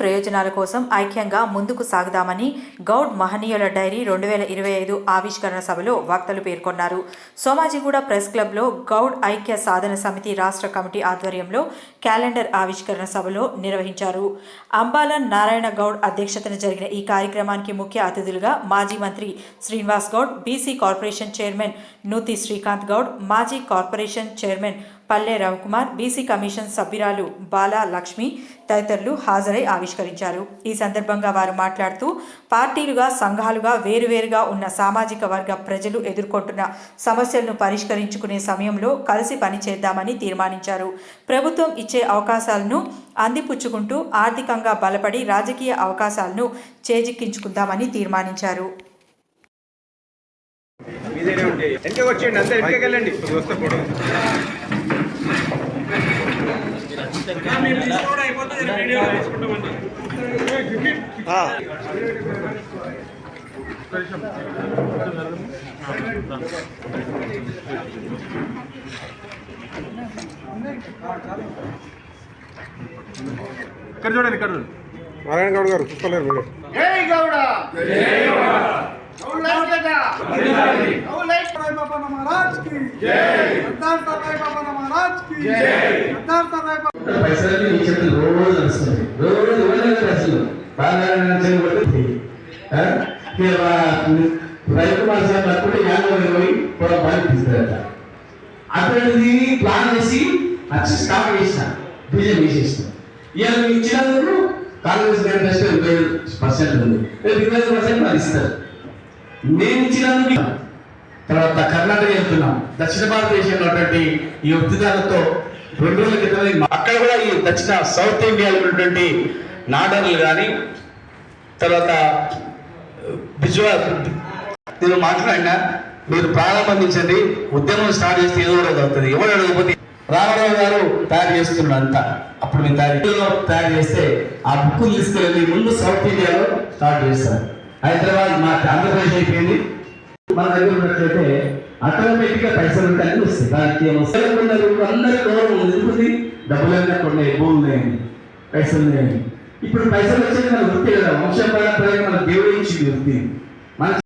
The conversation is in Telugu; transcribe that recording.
ప్రయోజనాల కోసం ఐక్యంగా ముందుకు సాగుదామని గౌడ్ మహనీయుల డైరీ రెండు వేల ఇరవై ఐదు ఆవిష్కరణ సభలో వక్తలు పేర్కొన్నారు. సోమాజిగూడ ప్రెస్ క్లబ్లో గౌడ్ ఐక్య సాధన సమితి రాష్ట్ర కమిటీ ఆధ్వర్యంలో క్యాలెండర్ ఆవిష్కరణ సభలో నిర్వహించారు. అంబాల నారాయణ గౌడ్ అధ్యక్షతన జరిగిన ఈ కార్యక్రమానికి ముఖ్య అతిథులుగా మాజీ మంత్రి Srinivas Goud BC corporation chairman Nuthi Srikanth Goud మాజీ కార్పొరేషన్ చైర్మన్ పల్లె రవికుమార్ బీసీ కమిషన్ సభ్యురాలు బాలా లక్ష్మి తదితరులు హాజరై ఆవిష్కరించారు. ఈ సందర్భంగా వారు మాట్లాడుతూ పార్టీలుగా సంఘాలుగా వేరువేరుగా ఉన్న సామాజిక వర్గ ప్రజలు ఎదుర్కొంటున్న సమస్యలను పరిష్కరించుకునే సమయంలో కలిసి పనిచేద్దామని తీర్మానించారు. ప్రభుత్వం ఇచ్చే అవకాశాలను అందిపుచ్చుకుంటూ ఆర్థికంగా బలపడి రాజకీయ అవకాశాలను చేజిక్కించుకుందామని తీర్మానించారు. మీదేనే ఉంటే. వెనక వచ్చేయండి అంతా వెనకకి వెళ్ళండి. వస్తే కూడా ఇక్కడ చూడండి ఇక్కడ చూడండి నారాయణ గౌడ్ గారు చూసుకోలేరు మీరు జై గౌడ. మహారాజ్కి పైసలన్నీ నీ చేతులు రోజు నడుస్తుంది రోజు ఇవ్వలేదు పైసలు బాగా చేయబట్టి రైతు మాసం తక్కువ యాభై ఇరవై కూడా బాధిపిస్తారట అటువంటిది ప్లాన్ చేసి వచ్చి స్టాప్ చేసిన. బీజేపీ వేసేసిన ఇవాళ ఇచ్చినందుకు కాంగ్రెస్ గవర్నమెంట్ ఇరవై పర్సెంట్ ఉంది. రేపు ఇరవై ఐదు పర్సెంట్ మరి ఇస్తారు. నేను ఇచ్చినందుకు తర్వాత కర్ణాటక వెళ్తున్నాం. దక్షిణ భారతదేశంలో ఉన్నటువంటి ఈ ఒత్తిదాలతో రెండు రోజుల క్రితం అక్కడ కూడా ఈ దక్షిణ సౌత్ ఇండియాలో ఉన్నటువంటి నాడర్లు కానీ తర్వాత బిజువా నేను మాట్లాడినా మీరు ప్రారంభించండి ఉద్యమం స్టార్ట్ చేస్తే ఏదో ఒకటి అవుతుంది. ఎవరు అడగకపోతే రామారావు గారు తయారు చేస్తున్నాడు అంతా అప్పుడు మేము తయారు తయారు చేస్తే ఆ బుక్ తీసుకెళ్ళి ముందు సౌత్ ఇండియాలో స్టార్ట్ చేస్తారు. హైదరాబాద్ మా ఆంధ్రప్రదేశ్ అయిపోయింది. మన దగ్గర ఉన్నట్లయితే ఆటోమేటిక్గా పైసలు ఉంటాయని అన్ని వస్తాయి. దానికి ఏమొస్తారు అందరి గౌరవం ఉంది ఎందుకుంది డబ్బులన్నా కొన్ని భూములు లేని పైసలు లేని ఇప్పుడు పైసలు వచ్చేది మన వృత్తి కదా. వంశం పరంపరగా మన దేవుడు ఇచ్చింది వృత్తి. మన